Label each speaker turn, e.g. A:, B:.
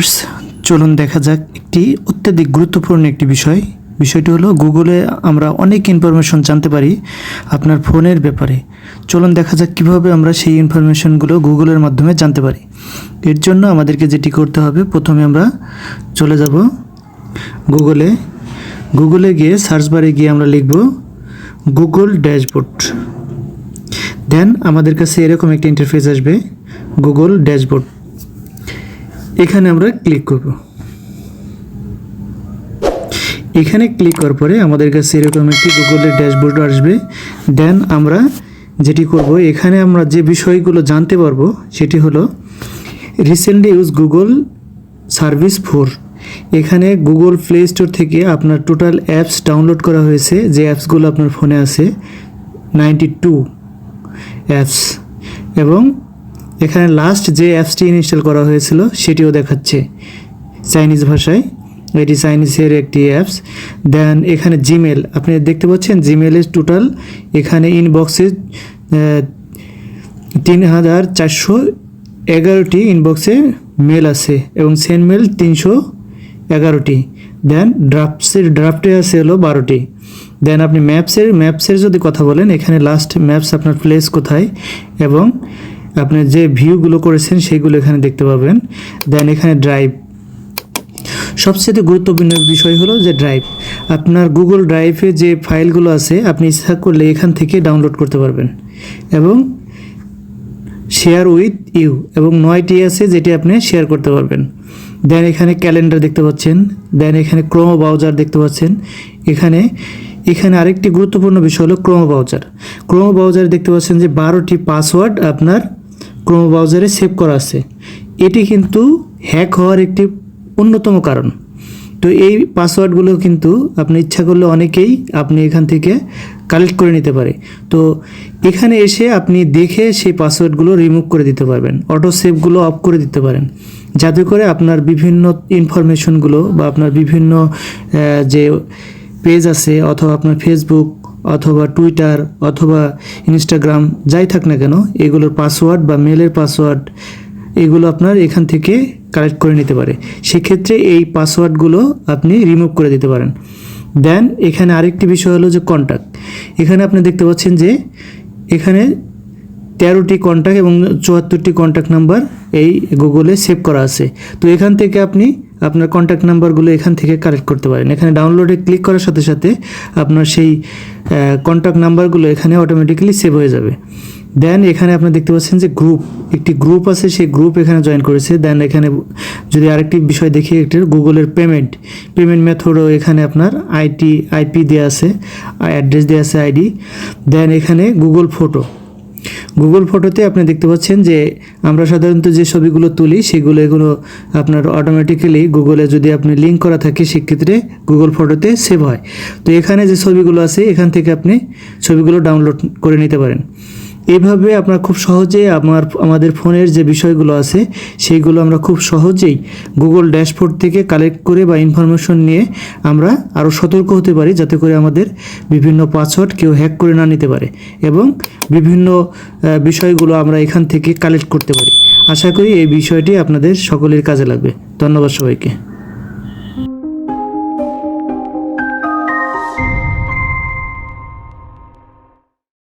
A: Viewers, চলুন দেখা যাক একটি অত্যাধিক গুরুত্বপূর্ণ একটি বিষয়। বিষয়টি হলো গুগলে আমরা অনেক ইনফরমেশন জানতে পারি আপনার ফোনের ব্যাপারে। চলুন দেখা যাক কীভাবে আমরা সেই ইনফরমেশনগুলো গুগলের মাধ্যমে জানতে পারি। এর জন্য আমাদেরকে যেটি করতে হবে, প্রথমে আমরা চলে যাব গুগলে গুগলে গিয়ে সার্চ বারে গিয়ে আমরা লিখব গুগল ড্যাশবোর্ড দেন আমাদের কাছে এরকম একটা ইন্টারফেস আসবে গুগল ড্যাশবোর্ড এখানে আমরা ক্লিক করব। এখানে ক্লিক করার পরে আমাদের কাছে এরকম একটি গুগলের ড্যাশবোর্ড আসবে। দেন আমরা যেটি করব, এখানে আমরা যে বিষয়গুলো জানতে পারব, সেটি হলো recently use Google service for এখানে গুগল প্লে স্টোর থেকে আপনার টোটাল অ্যাপস ডাউনলোড করা হয়েছে। যে অ্যাপসগুলো আপনার ফোনে আছে নাইনটি টু অ্যাপস এবং এখানে লাস্ট যে অ্যাপসটি ইনস্টল করা হয়েছিল, সেটিও দেখাচ্ছে চাইনিজ ভাষায়। এটি চাইনিজের একটি অ্যাপস দেন এখানে জিমেল আপনি দেখতে পাচ্ছেন জিমেলের টোটাল এখানে ইনবক্সে তিন হাজার চারশো এগারোটি ইনবক্সে মেল আছে এবং সেন্ড মেল তিনশো এগারোটি। দেন ড্রাফটসের ড্রাফটে আছে হলো বারোটি। দেন আপনি ম্যাপসের ম্যাপসের যদি কথা বলেন, এখানে লাস্ট ম্যাপস আপনার প্লেস কোথায় এবং আপনি যে ভিউগুলো করেছেন সেগুলো এখানে দেখতে পাবেন। দেন এখানে ড্রাইভ সবচেয়ে গুরুত্বপূর্ণ বিষয় হলো যে ড্রাইভ আপনার গুগল ড্রাইভে যে ফাইলগুলো আছে, আপনি ইচ্ছা করলে এখান থেকে ডাউনলোড করতে পারবেন। এবং শেয়ার উইথ ইউ এবং নয়টি আছে যেটি আপনি শেয়ার করতে পারবেন। দেন এখানে ক্যালেন্ডার দেখতে পাচ্ছেন। দেন এখানে ক্রোমো ব্রাউজার দেখতে পাচ্ছেন। এখানে এখানে আরেকটি গুরুত্বপূর্ণ বিষয় হলো ক্রোমো ব্রাউজার ক্রোমো ব্রাউজারে দেখতে পাচ্ছেন যে বারোটি পাসওয়ার্ড আপনার ক্রোমো ব্রাউজারে সেভ করা আছে। এটি কিন্তু হ্যাক হওয়ার একটি অন্যতম কারণ। তো এই পাসওয়ার্ডগুলো কিন্তু আপনি ইচ্ছা করলে অনেকেই আপনি এখান থেকে কালেক্ট করে নিতে পারে। তো এখানে এসে আপনি দেখে সেই পাসওয়ার্ডগুলো রিমুভ করে দিতে পারবেন। অটো সেভগুলো অফ করে দিতে পারেন। যাতে করে আপনার বিভিন্ন ইনফরমেশনগুলো বা আপনার বিভিন্ন যে পেজ আছে অথবা আপনার ফেসবুক অথবা টুইটার অথবা ইনস্টাগ্রাম, যাই থাক না কেন, এগুলোর পাসওয়ার্ড বা মেলের পাসওয়ার্ড এগুলো আপনার এখান থেকে কালেক্ট করে নিতে পারে। সেক্ষেত্রে এই পাসওয়ার্ডগুলো আপনি রিমুভ করে দিতে পারেন। দেন এখানে আরেকটি বিষয় হলো যে কন্ট্যাক্ট এখানে আপনি দেখতে পাচ্ছেন যে এখানে তেরোটি কন্ট্যাক্ট এবং চুয়াত্তরটি কন্ট্যাক্ট নাম্বার এই গুগলে সেভ করা আছে। তো এখান থেকে আপনি আপনার কন্ট্যাক্ট নাম্বারগুলো এখান থেকে কালেক্ট করতে পারেন। এখানে ডাউনলোডে ক্লিক করার সাথে সাথে আপনার সেই কন্ট্যাক্ট নাম্বারগুলো এখানে অটোমেটিক্যালি সেভ হয়ে যাবে। দেন এখানে আপনি দেখতে পাচ্ছেন যে গ্রুপ একটি গ্রুপ আছে, সেই গ্রুপ এখানে জয়েন করেছে। দেন এখানে যদি আরেকটি বিষয় দেখি, একটি গুগলের পেমেন্ট পেমেন্ট মেথডও এখানে আপনার আইটি আইপি দেওয়া আছে অ্যাড্রেস দেওয়া আছে আইডি দেন এখানে গুগল ফটো গুগল ফটোতে আপনি দেখতে পাচ্ছেন যে আমরা সাধারণত যে ছবিগুলো তুলি, সেগুলো এগুলো আপনার অটোমেটিক্যালি গুগলে যদি আপনি লিঙ্ক করা থাকে, সেক্ষেত্রে গুগল ফটোতে সেভ হয়। তো এখানে যে ছবিগুলো আছে, এখান থেকে আপনি ছবিগুলো ডাউনলোড করে নিতে পারেন। এইভাবে আপনার খুব সহজেই আমার, আমাদের ফোনের যে বিষয়গুলো আছে, সেইগুলো আমরা খুব সহজেই গুগল ড্যাশবোর্ড থেকে কালেক্ট করে বা ইনফরমেশন নিয়ে আমরা আরও সতর্ক হতে পারি, যাতে করে আমাদের বিভিন্ন পাসওয়ার্ড কেউ হ্যাক করে না নিতে পারে এবং বিভিন্ন বিষয়গুলো আমরা এখান থেকে কালেক্ট করতে পারি। আশা করি এই বিষয়টি আপনাদের সকলের কাজে লাগবে। ধন্যবাদ সবাইকে।